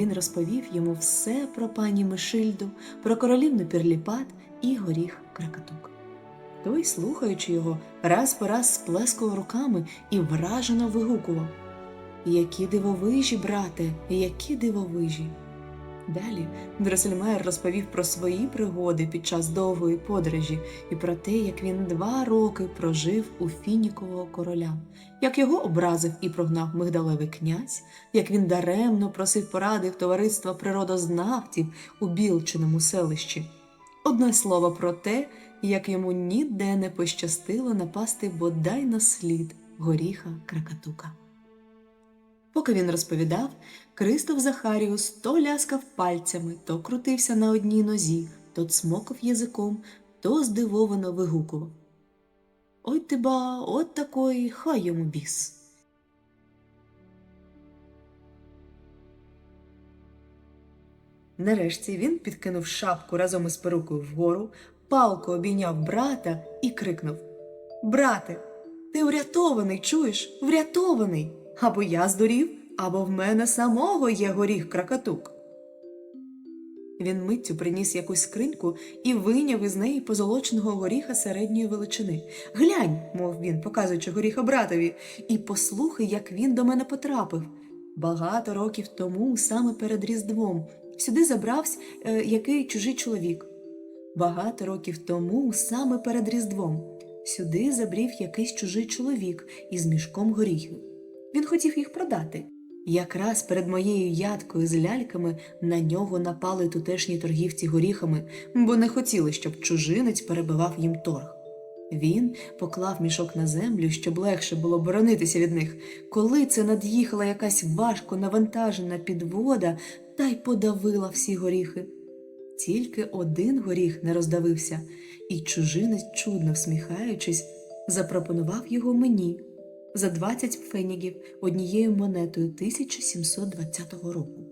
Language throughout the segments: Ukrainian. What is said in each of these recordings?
Він розповів йому все про пані Мишильду, про королівну Пірліпат і горіх Кракатук. Той, слухаючи його, раз по раз сплескував руками і вражено вигукував Які дивовижі, брате, які дивовижі. Далі Дроссельмайер розповів про свої пригоди під час довгої подорожі і про те, як він два роки прожив у фінікового короля, як його образив і прогнав мигдалевий князь, як він даремно просив поради в товариства природознавців у Білчиному селищі. Одне слово про те, як йому ніде не пощастило напасти бодай на слід горіха Кракатука. Поки він розповідав, Кристоф Захаріус то ляскав пальцями, то крутився на одній нозі, то цмокав язиком, то здивовано вигукував. Ой ти от такої, хай йому біс. Нарешті він підкинув шапку разом із перукою вгору, палко обійняв брата і крикнув Брате, ти врятований, чуєш? Врятований! Або я здурів, або в мене самого є горіх кракатук. Він миттю приніс якусь скриньку і вийняв із неї позолоченого горіха середньої величини. Глянь, мов він, показуючи горіха братові, і послухай, як він до мене потрапив. Багато років тому, саме перед Різдвом, сюди забрався е, який чужий чоловік. Багато років тому, саме перед Різдвом, сюди забрів якийсь чужий чоловік із мішком горіхів. Він хотів їх продати. Якраз перед моєю ядкою з ляльками на нього напали тутешні торгівці горіхами, бо не хотіли, щоб чужинець перебивав їм торг. Він поклав мішок на землю, щоб легше було боронитися від них, коли це над'їхала якась важко навантажена підвода та й подавила всі горіхи. Тільки один горіх не роздавився, і чужинець, чудно всміхаючись, запропонував його мені за 20 фенігів однією монетою 1720 року.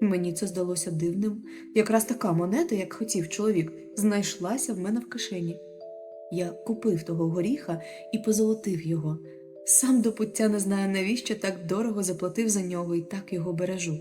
Мені це здалося дивним. Якраз така монета, як хотів чоловік, знайшлася в мене в кишені. Я купив того горіха і позолотив його. Сам до пуття не знаю, навіщо так дорого заплатив за нього і так його бережу.